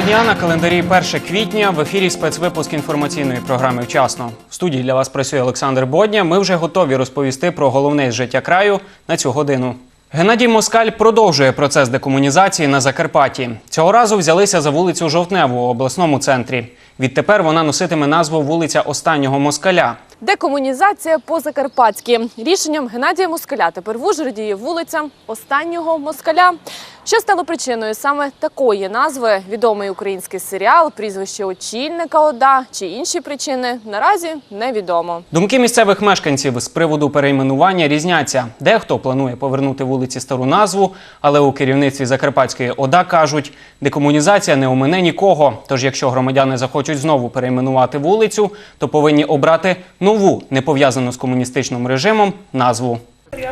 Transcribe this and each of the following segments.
Доброго дня на календарі 1 квітня в ефірі спецвипуск інформаційної програми Вчасно. В студії для вас працює Олександр Бодня. Ми вже готові розповісти про головне з життя краю на цю годину. Геннадій Москаль продовжує процес декомунізації на Закарпатті. Цього разу взялися за вулицю Жовтневу у обласному центрі. Відтепер вона носитиме назву вулиця останнього москаля. Декомунізація по-закарпатськи. Рішенням Геннадія Москаля тепер в Ужгороді є вулиця останнього москаля. Що стало причиною саме такої назви? Відомий український серіал, прізвище очільника ОДА чи інші причини наразі невідомо. Думки місцевих мешканців з приводу перейменування різняться. Дехто планує повернути вулиці стару назву, але у керівництві Закарпатської ОДА кажуть, декомунізація не омине нікого. Тож, якщо громадяни захочуть знову перейменувати вулицю, то повинні обрати нову, не пов'язану з комуністичним режимом, назву.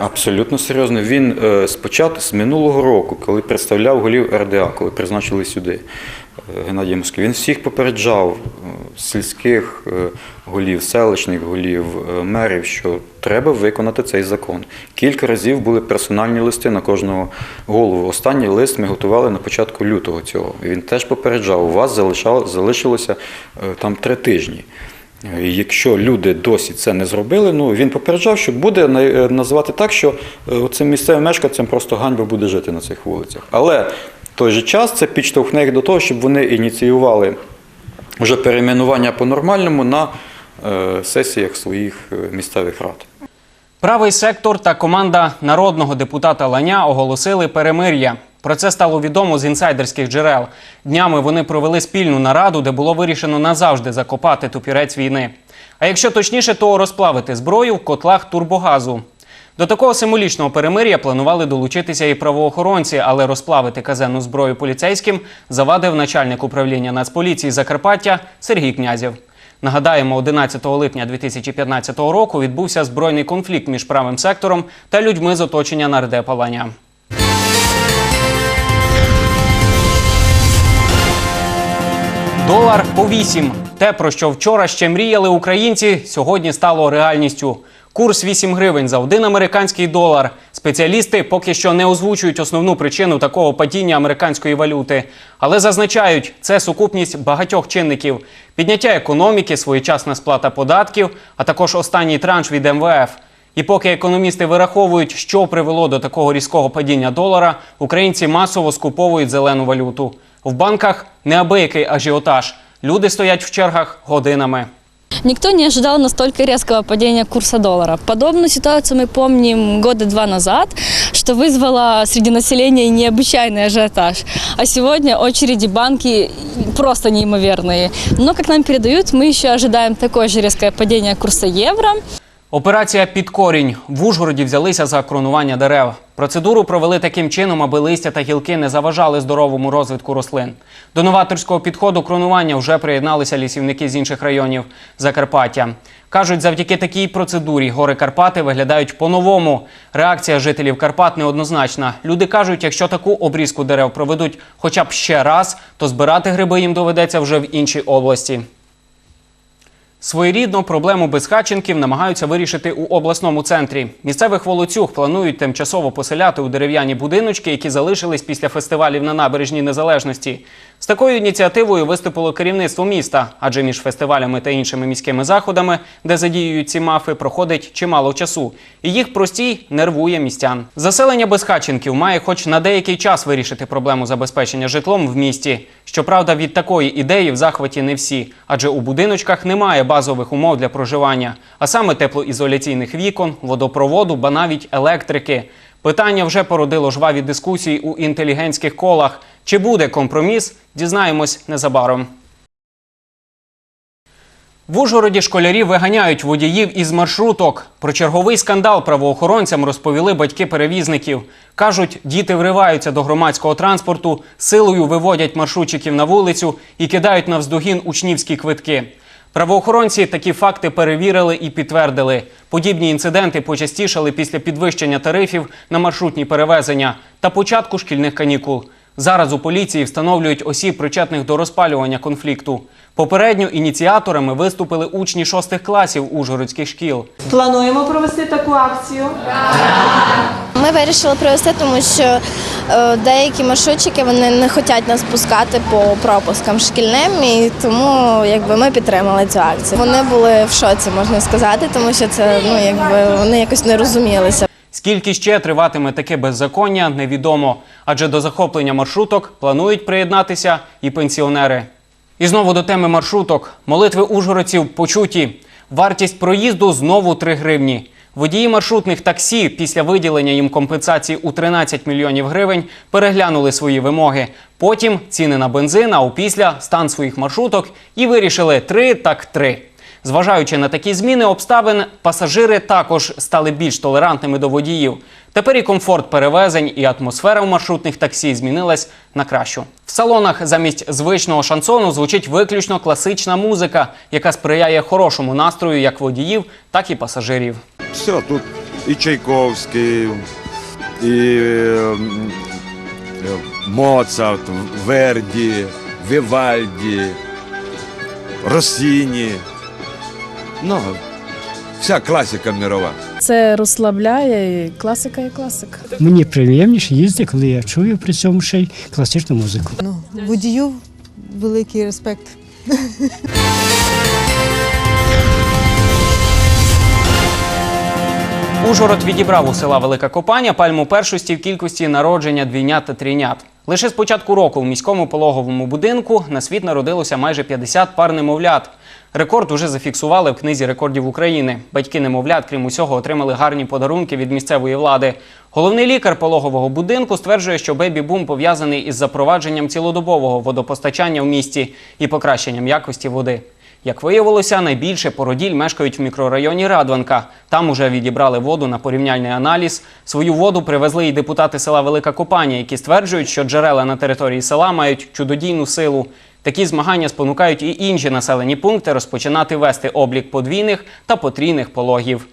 Абсолютно серйозно. Він е, спочатку з минулого року, коли представляв голів РДА, коли призначили сюди е, Геннадія Москви, він всіх попереджав е, сільських голів, селищних голів, мерів, що треба виконати цей закон. Кілька разів були персональні листи на кожного голову. Останній лист ми готували на початку лютого цього. Він теж попереджав, у вас залишилося там три тижні. Якщо люди досі це не зробили, ну він попереджав, що буде е, називати так, що е, цим місцевим мешканцям просто ганьба буде жити на цих вулицях. Але в той же час це підштовхне їх до того, щоб вони ініціювали вже перейменування по-нормальному на е, сесіях своїх місцевих рад. Правий сектор та команда народного депутата Ланя оголосили перемир'я. Про це стало відомо з інсайдерських джерел. Днями вони провели спільну нараду, де було вирішено назавжди закопати тупірець війни. А якщо точніше, то розплавити зброю в котлах турбогазу. До такого символічного перемир'я планували долучитися і правоохоронці, але розплавити казенну зброю поліцейським завадив начальник управління Нацполіції Закарпаття Сергій Князєв. Нагадаємо, 11 липня 2015 року відбувся збройний конфлікт між правим сектором та людьми з оточення нардепа Ланя. Долар по 8. Те, про що вчора ще мріяли українці, сьогодні стало реальністю. Курс 8 гривень за один американський долар. Спеціалісти поки що не озвучують основну причину такого падіння американської валюти, але зазначають, це сукупність багатьох чинників: підняття економіки, своєчасна сплата податків, а також останній транш від МВФ. І поки економісти вираховують, що привело до такого різкого падіння долара, українці масово скуповують зелену валюту. В банках неабиякий ажіотаж. Люди стоять в чергах годинами. Никто не ожидал настолько резкого падения курса доллара. Подобную ситуацию мы помним года два назад, что вызвало среди населения необычайный ажиотаж. А сегодня очереди банки просто неимоверные. Но, как нам передают, мы еще ожидаем такое же резкое падение курса евро. Операція під корінь в Ужгороді взялися за кронування дерев. Процедуру провели таким чином, аби листя та гілки не заважали здоровому розвитку рослин. До новаторського підходу кронування вже приєдналися лісівники з інших районів Закарпаття. Кажуть, завдяки такій процедурі гори Карпати виглядають по-новому. Реакція жителів Карпат неоднозначна. Люди кажуть, якщо таку обрізку дерев проведуть хоча б ще раз, то збирати гриби їм доведеться вже в іншій області. Своєрідну проблему безхатченків намагаються вирішити у обласному центрі. Місцевих волоцюг планують тимчасово поселяти у дерев'яні будиночки, які залишились після фестивалів на набережній незалежності. З такою ініціативою виступило керівництво міста, адже між фестивалями та іншими міськими заходами, де задіюють ці мафи, проходить чимало часу. І їх простій нервує містян. Заселення безхатченків має хоч на деякий час вирішити проблему забезпечення житлом в місті. Щоправда, від такої ідеї в захваті не всі, адже у будиночках немає базових умов для проживання, а саме теплоізоляційних вікон, водопроводу, ба навіть електрики. Питання вже породило жваві дискусії у інтелігентських колах. Чи буде компроміс? Дізнаємось незабаром. В Ужгороді школярі виганяють водіїв із маршруток. Про черговий скандал правоохоронцям розповіли батьки перевізників. Кажуть, діти вриваються до громадського транспорту, силою виводять маршрутчиків на вулицю і кидають навздогін учнівські квитки. Правоохоронці такі факти перевірили і підтвердили. Подібні інциденти почастішали після підвищення тарифів на маршрутні перевезення та початку шкільних канікул. Зараз у поліції встановлюють осіб, причетних до розпалювання конфлікту. Попередньо ініціаторами виступили учні шостих класів ужгородських шкіл. Плануємо провести таку акцію. Ми вирішили провести, тому що е, деякі маршрутчики вони не хочуть нас пускати по пропускам шкільним, і тому якби ми підтримали цю акцію. Вони були в шоці, можна сказати, тому що це ну якби вони якось не розумілися. Скільки ще триватиме таке беззаконня, невідомо. Адже до захоплення маршруток планують приєднатися і пенсіонери. І знову до теми маршруток. Молитви ужгородців почуті. Вартість проїзду знову 3 гривні. Водії маршрутних таксі після виділення їм компенсації у 13 мільйонів гривень переглянули свої вимоги. Потім ціни на бензин, а опісля стан своїх маршруток і вирішили три так три. Зважаючи на такі зміни обставин, пасажири також стали більш толерантними до водіїв. Тепер і комфорт перевезень, і атмосфера в маршрутних таксі змінилась на кращу. В салонах замість звичного шансону звучить виключно класична музика, яка сприяє хорошому настрою як водіїв, так і пасажирів. Все, тут і Чайковський, і е, Моцарт, Верді, Вівальді, Росіні. Ну, вся класика мірова. Це розслабляє, і класика і класика. Мені приємніше їздити, коли я чую при цьому ще й класичну музику. Ну, водію великий респект. Ужгород відібрав у села Велика Копаня пальму першості в кількості народження двійнят та трійнят. Лише з початку року в міському пологовому будинку на світ народилося майже 50 пар немовлят. Рекорд уже зафіксували в книзі рекордів України. Батьки немовлят, крім усього, отримали гарні подарунки від місцевої влади. Головний лікар пологового будинку стверджує, що бебі-бум пов'язаний із запровадженням цілодобового водопостачання в місті і покращенням якості води. Як виявилося, найбільше породіль мешкають в мікрорайоні Радванка. Там уже відібрали воду на порівняльний аналіз. Свою воду привезли і депутати села Велика Копання, які стверджують, що джерела на території села мають чудодійну силу. Такі змагання спонукають і інші населені пункти розпочинати вести облік подвійних та потрійних пологів.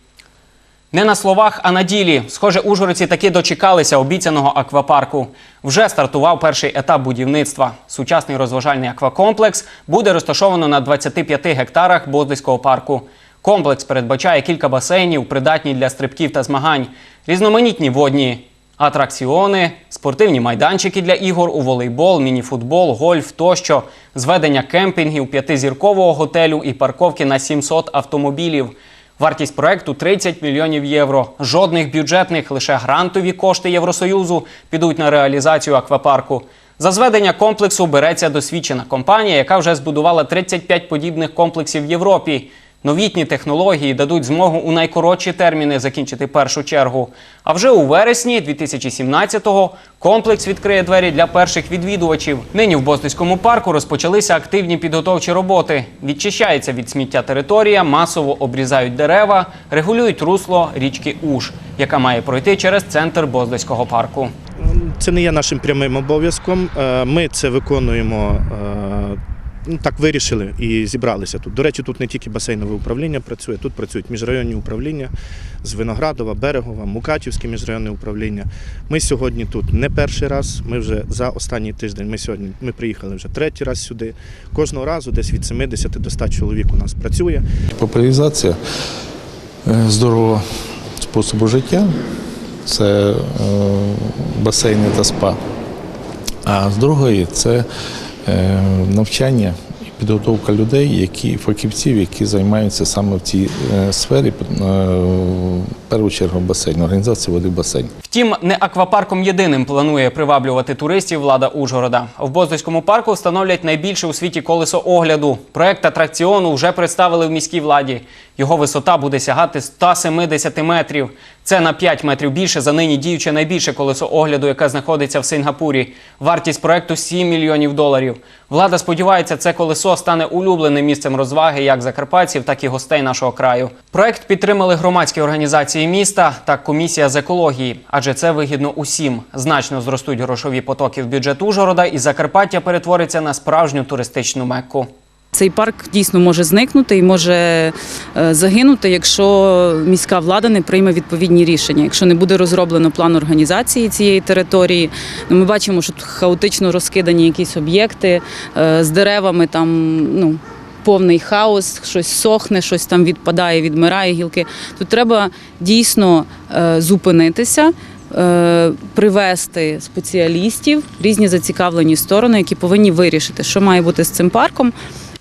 Не на словах, а на ділі. Схоже, ужгородці таки дочекалися обіцяного аквапарку. Вже стартував перший етап будівництва. Сучасний розважальний аквакомплекс буде розташовано на 25 гектарах Боздиського парку. Комплекс передбачає кілька басейнів, придатні для стрибків та змагань, різноманітні водні атракціони, спортивні майданчики для ігор у волейбол, мініфутбол, гольф тощо, зведення кемпінгів, п'ятизіркового готелю і парковки на 700 автомобілів. Вартість проекту 30 мільйонів євро. Жодних бюджетних, лише грантові кошти Євросоюзу підуть на реалізацію аквапарку. За зведення комплексу береться досвідчена компанія, яка вже збудувала 35 подібних комплексів в Європі. Новітні технології дадуть змогу у найкоротші терміни закінчити першу чергу. А вже у вересні 2017-го комплекс відкриє двері для перших відвідувачів. Нині в Боздиському парку розпочалися активні підготовчі роботи. Відчищається від сміття територія, масово обрізають дерева, регулюють русло річки Уж, яка має пройти через центр Боздиського парку. Це не є нашим прямим обов'язком. Е, Ми це виконуємо. Ну, так вирішили і зібралися тут. До речі, тут не тільки басейнове управління працює, тут працюють міжрайонні управління з Виноградова, Берегова, Мукачівське міжрайонне управління. Ми сьогодні тут не перший раз. Ми вже за останній тиждень. Ми сьогодні ми приїхали вже третій раз сюди. Кожного разу десь від 70 до 100 чоловік у нас працює. Популяризація е, здорового способу життя це е, басейни та спа. А з другої це навчання і підготовка людей, які фахівців, які займаються саме в цій е, сфері, е, в першу чергу басейн, організація води в басейн. Втім, не аквапарком єдиним планує приваблювати туристів влада Ужгорода. В Боздоському парку встановлять найбільше у світі колесо огляду. Проект атракціону вже представили в міській владі. Його висота буде сягати 170 метрів. Це на 5 метрів більше за нині діюче найбільше колесо огляду, яке знаходиться в Сингапурі. Вартість проекту 7 мільйонів доларів. Влада сподівається, це колесо стане улюбленим місцем розваги як закарпатців, так і гостей нашого краю. Проект підтримали громадські організації міста та комісія з екології, адже це вигідно усім. Значно зростуть грошові потоки в бюджет Ужгорода, і Закарпаття перетвориться на справжню туристичну мекку. Цей парк дійсно може зникнути і може е, загинути, якщо міська влада не прийме відповідні рішення. Якщо не буде розроблено план організації цієї території, ну, ми бачимо, що тут хаотично розкидані якісь об'єкти е, з деревами там. ну, Повний хаос, щось сохне, щось там відпадає, відмирає гілки. Тут треба дійсно е, зупинитися, привести спеціалістів, різні зацікавлені сторони, які повинні вирішити, що має бути з цим парком.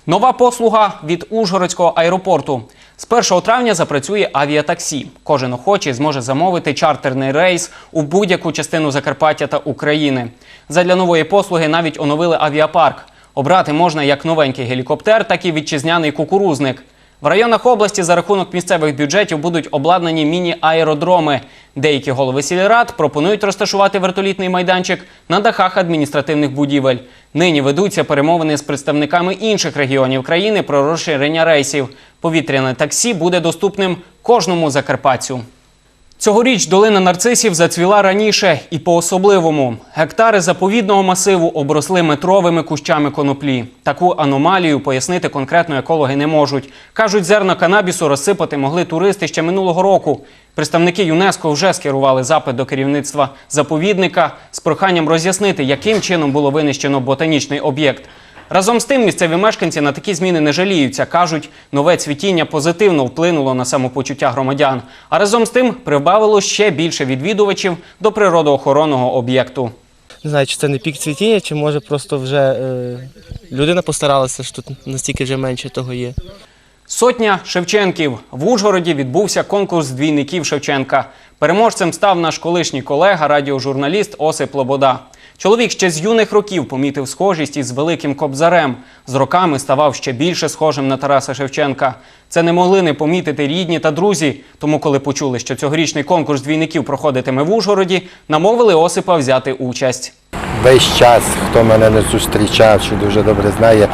Нова послуга від Ужгородського аеропорту. З 1 травня запрацює авіатаксі. Кожен охочий зможе замовити чартерний рейс у будь-яку частину Закарпаття та України. Задля нової послуги навіть оновили авіапарк. Обрати можна як новенький гелікоптер, так і вітчизняний кукурузник. В районах області за рахунок місцевих бюджетів будуть обладнані міні-аеродроми. Деякі голови сільрад пропонують розташувати вертолітний майданчик на дахах адміністративних будівель. Нині ведуться перемовини з представниками інших регіонів країни про розширення рейсів. Повітряне таксі буде доступним кожному закарпатцю. Цьогоріч долина нарцисів зацвіла раніше і по-особливому. Гектари заповідного масиву обросли метровими кущами коноплі. Таку аномалію пояснити конкретно екологи не можуть. Кажуть, зерна канабісу розсипати могли туристи ще минулого року. Представники ЮНЕСКО вже скерували запит до керівництва заповідника з проханням роз'яснити, яким чином було винищено ботанічний об'єкт. Разом з тим, місцеві мешканці на такі зміни не жаліються. кажуть, нове цвітіння позитивно вплинуло на самопочуття громадян. А разом з тим прибавило ще більше відвідувачів до природоохоронного об'єкту. Не знаю, чи це не пік цвітіння, чи може просто вже е, людина постаралася, що тут настільки вже менше того є. Сотня Шевченків. В Ужгороді відбувся конкурс двійників Шевченка. Переможцем став наш колишній колега, радіожурналіст Осип Лобода. Чоловік ще з юних років помітив схожість із великим кобзарем. З роками ставав ще більше схожим на Тараса Шевченка. Це не могли не помітити рідні та друзі. Тому, коли почули, що цьогорічний конкурс двійників проходитиме в Ужгороді, намовили Осипа взяти участь. Весь час, хто мене не зустрічав, чи дуже добре знає,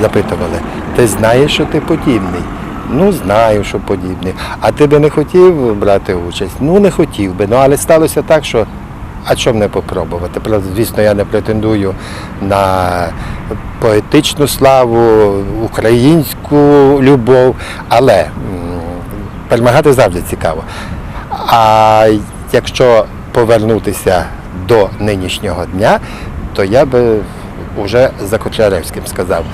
запитували, ти знаєш, що ти подібний? Ну, знаю, що подібний. А ти би не хотів брати участь? Ну, не хотів би. Ну, але сталося так, що а чому не попробувати? Звісно, я не претендую на поетичну славу, українську любов, але перемагати завжди цікаво. А якщо повернутися до нинішнього дня, то я би вже за Котляревським сказав,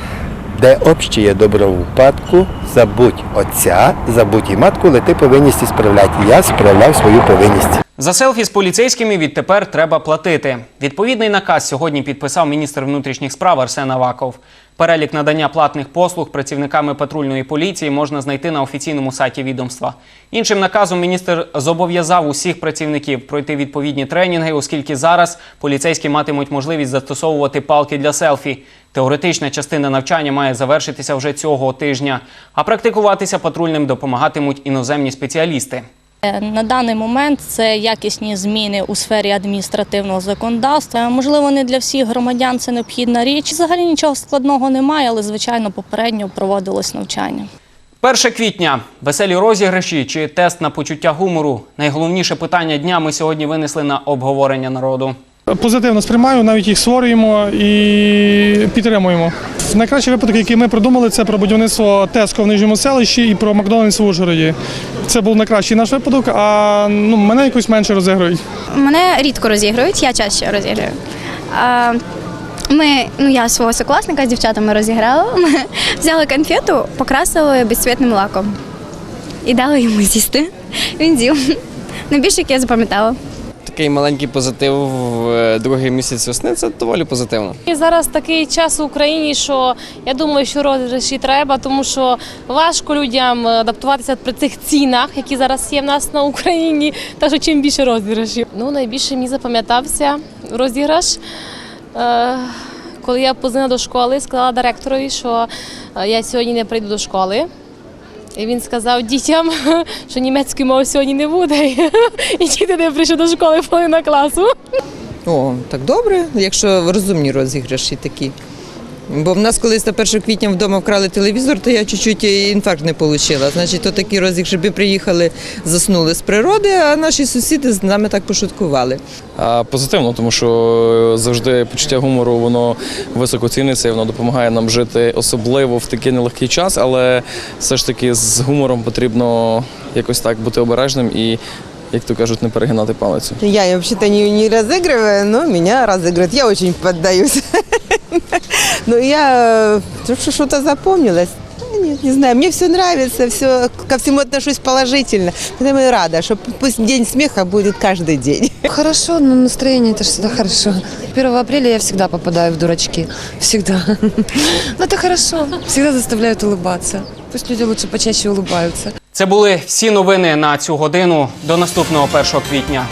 де общіє добро в упадку, забудь отця, забудь і матку, але ти повинність і справляти. Я справляв свою повинність. За селфі з поліцейськими відтепер треба платити. Відповідний наказ сьогодні підписав міністр внутрішніх справ Арсен Аваков. Перелік надання платних послуг працівниками патрульної поліції можна знайти на офіційному сайті відомства. Іншим наказом міністр зобов'язав усіх працівників пройти відповідні тренінги, оскільки зараз поліцейські матимуть можливість застосовувати палки для селфі. Теоретична частина навчання має завершитися вже цього тижня, а практикуватися патрульним допомагатимуть іноземні спеціалісти. Е, На даний момент це якісні зміни у сфері адміністративного законодавства. Можливо, не для всіх громадян це необхідна річ. Взагалі нічого складного немає, але звичайно попередньо проводилось навчання. 1 квітня веселі розіграші чи тест на почуття гумору. Найголовніше питання дня ми сьогодні винесли на обговорення народу. Позитивно сприймаю, навіть їх створюємо і підтримуємо. Найкращий випадок, який ми придумали, це про будівництво Теско в Нижньому селищі і про Макдональдс в Ужгороді. Це був найкращий наш випадок, а ну, мене якось менше розігрують. Мене рідко розігрують, я чаще розіграю. А, Ми, ну я свого сокласника з дівчатами розіграла. Ми взяли конфету, покрасили безцвітним лаком і дали йому з'їсти. Він з'їв. Найбільше, яке я запам'ятала. Такий маленький позитив в е, другий місяць весни це доволі позитивно. І зараз такий час в Україні, що я думаю, що розіграші треба, тому що важко людям адаптуватися при цих цінах, які зараз є в нас на Україні. Так що чим більше розіграшів. Ну найбільше мені запам'ятався розіграш. Е, коли я позвонила до школи, сказала директорові, що е, я сьогодні не прийду до школи. І він сказав дітям, що німецької мови сьогодні не буде. І діти не прийшли до школи половина класу. О, так добре, якщо розумні розіграші такі. Бо в нас колись на 1 квітня вдома вкрали телевізор, то я чуть-чуть інфаркт не отримала. Значить, то такі розіграші, щоб приїхали, заснули з природи, а наші сусіди з нами так пошуткували. А, Позитивно, тому що завжди почуття гумору воно високо ціниться, і воно допомагає нам жити особливо в такий нелегкий час, але все ж таки з гумором потрібно якось так бути обережним і, як то кажуть, не перегинати палицю. Я вообще-то не, не разыгрываю, но меня разыгрывают. Я очень поддаюсь. Ну, я э, что- что-то запомнилось. Нет, не знаю, мне все нравится, все, ко всему отношусь положительно. Поэтому и рада, что пусть день смеха будет каждый день. Хорошо, но настроение это всегда хорошо. 1 апреля я всегда попадаю в дурачки. Всегда. Но это хорошо. Всегда заставляют улыбаться. Пусть люди лучше почаще улыбаются. Це були всі новини на цю годину. До наступного 1 квітня.